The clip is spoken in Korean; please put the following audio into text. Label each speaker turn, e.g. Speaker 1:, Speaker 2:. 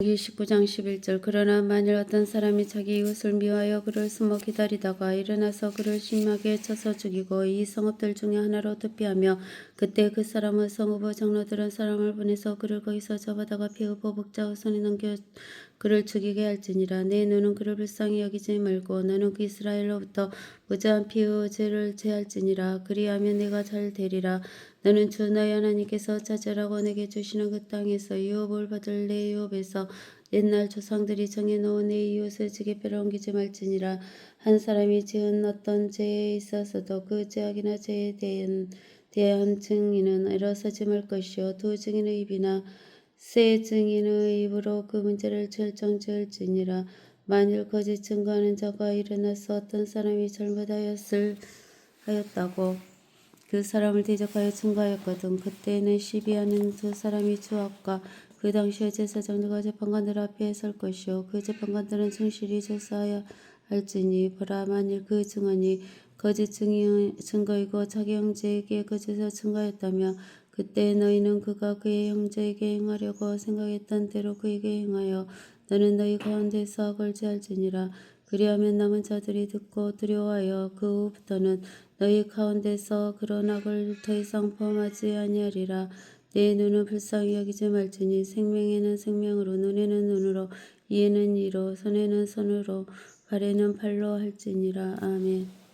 Speaker 1: 기 19장 11절 그러나 만일 어떤 사람이 자기 이웃을 미워하여 그를 숨어 기다리다가 일어나서 그를 심하게 쳐서 죽이고 이 성읍들 중에 하나로 도피하며 그때 그 사람의 성읍의 장로들은 사람을 보내서 그를 거기서 잡아다가 피의보 복자의 손에 넘겨 그를 죽이게 할지니라. 내 눈은 그를 불쌍히 여기지 말고 너는 그 이스라엘로부터 무자한 피의 죄를 제할지니라. 그리하면 내가 잘 되리라. 너는 주 너희 하나님께서 찾으라고 내게 주시는 그 땅에서 유업을 받을 내 유업에서 옛날 조상들이 정해놓은 내 이웃의 지게배를 옮기지 말지니라 한 사람이 지은 어떤 죄에 있어서도 그 죄악이나 죄에 대한, 대한 증인은 일어서지 말 것이요 두 증인의 입이나 세 증인의 입으로 그 문제를 결정지을지니라 만일 거짓 증거하는 자가 일어나서 어떤 사람이 잘못하였을 하였다고 그 사람을 대적하여 증거하였거든. 그때는 시비하는 두 사람이 주 앞과 그 당시의 제사장들과 재판관들 앞에 설 것이요. 그 재판관들은 충실히 조사하여 할지니 보라 만일 그 증언이 거짓 증거이고 자기 형제에게 거짓을 증거했다며 그때 너희는 그가 그의 형제에게 행하려고 생각했던 대로 그에게 행하여 너는 너희 가운데서 악을 제할지니라 그리하면 남은 자들이 듣고 두려워하여 그 후부터는 너희 가운데서 그런 악을 더 이상 범하지 아니하리라. 내 눈은 불쌍히 여기지 말지니 생명에는 생명으로 눈에는 눈으로 이에는 이로 손에는 손으로 발에는 발로 할지니라. 아멘.